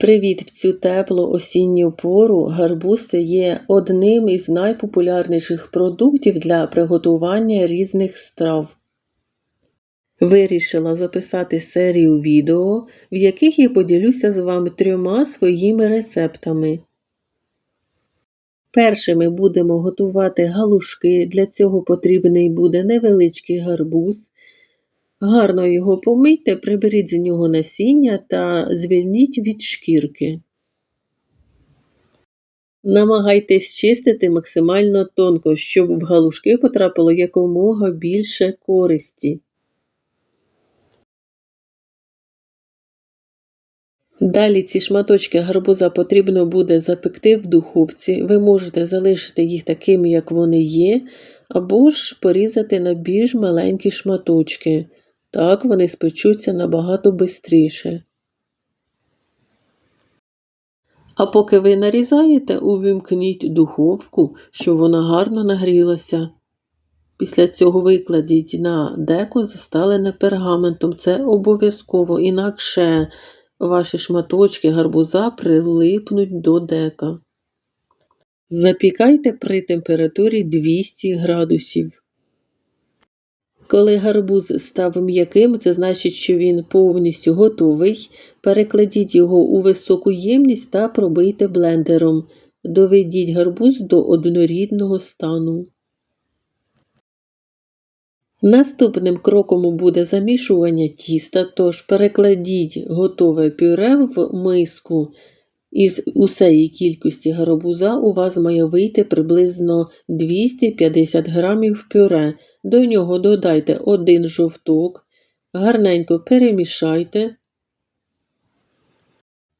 Привіт в цю теплу осінню пору гарбуз це є одним із найпопулярніших продуктів для приготування різних страв. Вирішила записати серію відео, в яких я поділюся з вами трьома своїми рецептами. Першими будемо готувати галушки, для цього потрібний буде невеличкий гарбуз. Гарно його помийте, приберіть з нього насіння та звільніть від шкірки. Намагайтесь чистити максимально тонко, щоб в галушки потрапило якомога більше користі. Далі ці шматочки гарбуза потрібно буде запекти в духовці. Ви можете залишити їх такими, як вони є, або ж порізати на більш маленькі шматочки. Так вони спечуться набагато бистріше. А поки ви нарізаєте, увімкніть духовку, щоб вона гарно нагрілася. Після цього викладіть на деко застелене пергаментом. Це обов'язково, інакше ваші шматочки гарбуза прилипнуть до дека. Запікайте при температурі 200 градусів. Коли гарбуз став м'яким, це значить, що він повністю готовий. Перекладіть його у високу ємність та пробийте блендером. Доведіть гарбуз до однорідного стану. Наступним кроком буде замішування тіста, тож перекладіть готове пюре в миску. Із усієї кількості гарбуза у вас має вийти приблизно 250 грамів пюре. До нього додайте один жовток, гарненько перемішайте.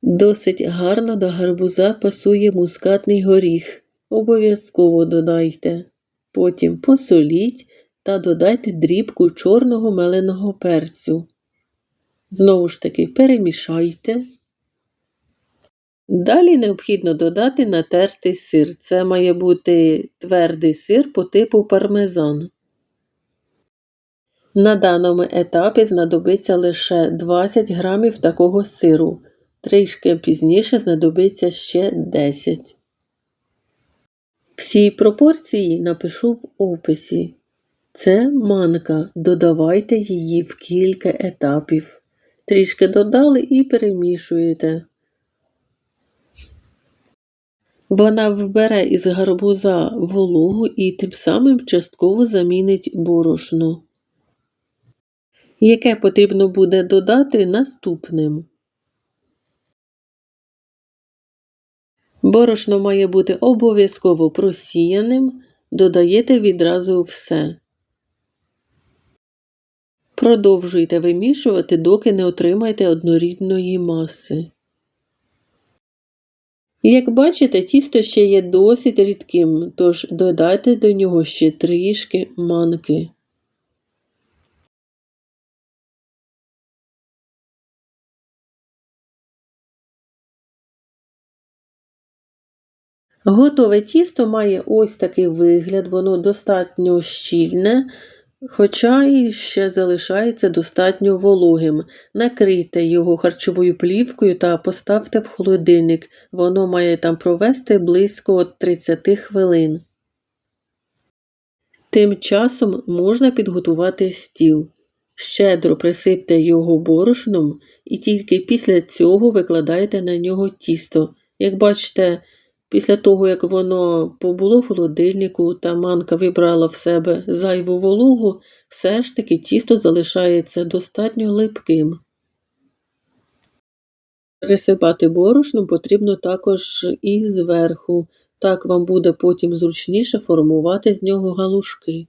Досить гарно до гарбуза пасує мускатний горіх. Обов'язково додайте. Потім посоліть та додайте дрібку чорного меленого перцю. Знову ж таки перемішайте. Далі необхідно додати натертий сир. Це має бути твердий сир по типу пармезан. На даному етапі знадобиться лише 20 грамів такого сиру. Трішки пізніше знадобиться ще 10. Всі пропорції напишу в описі. Це манка, додавайте її в кілька етапів. Трішки додали і перемішуєте. Вона вбере із гарбуза вологу і тим самим частково замінить борошно, яке потрібно буде додати наступним. Борошно має бути обов'язково просіяним, додаєте відразу все. Продовжуйте вимішувати, доки не отримаєте однорідної маси. Як бачите, тісто ще є досить рідким, тож додайте до нього ще трішки манки. Готове тісто має ось такий вигляд, воно достатньо щільне, хоча і ще залишається достатньо вологим. Накрийте його харчовою плівкою та поставте в холодильник. Воно має там провести близько 30 хвилин. Тим часом можна підготувати стіл. Щедро присипте його борошном і тільки після цього викладайте на нього тісто. Як бачите, Після того, як воно побуло в холодильнику та манка вибрала в себе зайву вологу, все ж таки тісто залишається достатньо липким. Присипати борошном потрібно також і зверху, так вам буде потім зручніше формувати з нього галушки.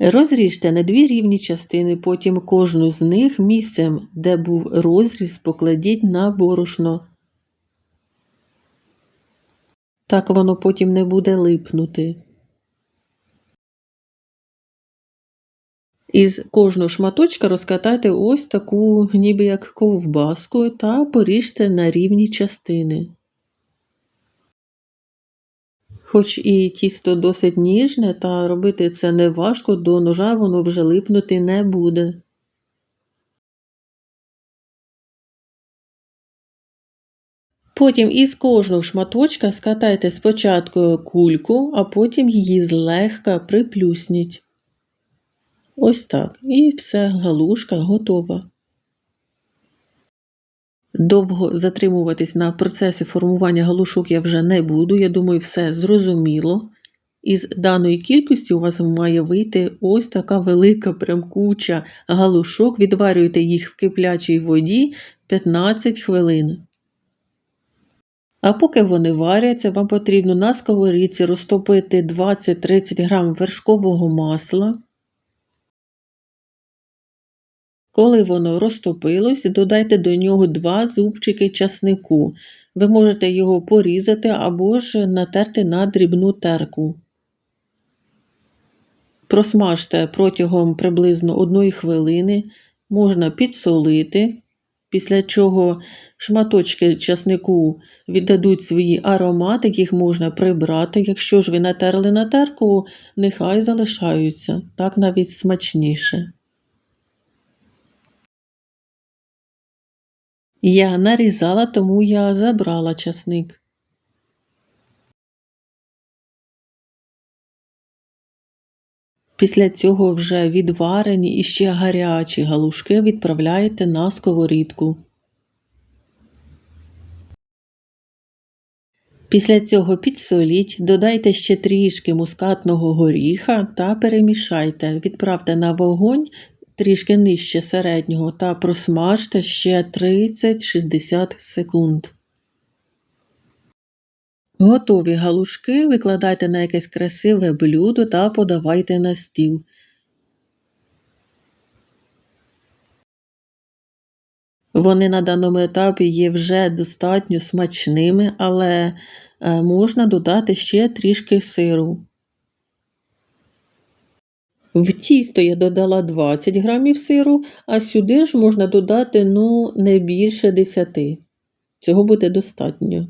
Розріжте на дві рівні частини, потім кожну з них місцем, де був розріз, покладіть на борошно. Так воно потім не буде липнути. Із кожного шматочка розкатайте ось таку, ніби як ковбаску, та поріжте на рівні частини. Хоч і тісто досить ніжне, та робити це не важко, до ножа воно вже липнути не буде. Потім із кожного шматочка скатайте спочатку кульку, а потім її злегка приплюсніть. Ось так. І все, галушка готова. Довго затримуватись на процесі формування галушок я вже не буду. Я думаю, все зрозуміло. Із даної кількості у вас має вийти ось така велика прям куча галушок. Відварюйте їх в киплячій воді 15 хвилин. А поки вони варяться, вам потрібно на сковорідці розтопити 20-30 г вершкового масла. Коли воно розтопилось, додайте до нього 2 зубчики часнику. Ви можете його порізати або ж натерти на дрібну терку. Просмажте протягом приблизно 1 хвилини, можна підсолити, після чого шматочки часнику віддадуть свої аромати, їх можна прибрати. Якщо ж ви натерли на терку, нехай залишаються, так навіть смачніше. Я нарізала, тому я забрала часник. Після цього вже відварені і ще гарячі галушки відправляєте на сковорідку. Після цього підсоліть, додайте ще трішки мускатного горіха та перемішайте. Відправте на вогонь трішки нижче середнього та просмажте ще 30-60 секунд. Готові галушки викладайте на якесь красиве блюдо та подавайте на стіл. Вони на даному етапі є вже достатньо смачними, але е, можна додати ще трішки сиру. В тісто я додала 20 грамів сиру, а сюди ж можна додати ну, не більше 10. Цього буде достатньо.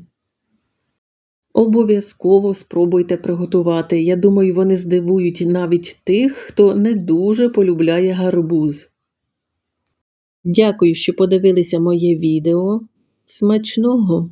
Обов'язково спробуйте приготувати. Я думаю, вони здивують навіть тих, хто не дуже полюбляє гарбуз. Дякую, що подивилися моє відео. Смачного!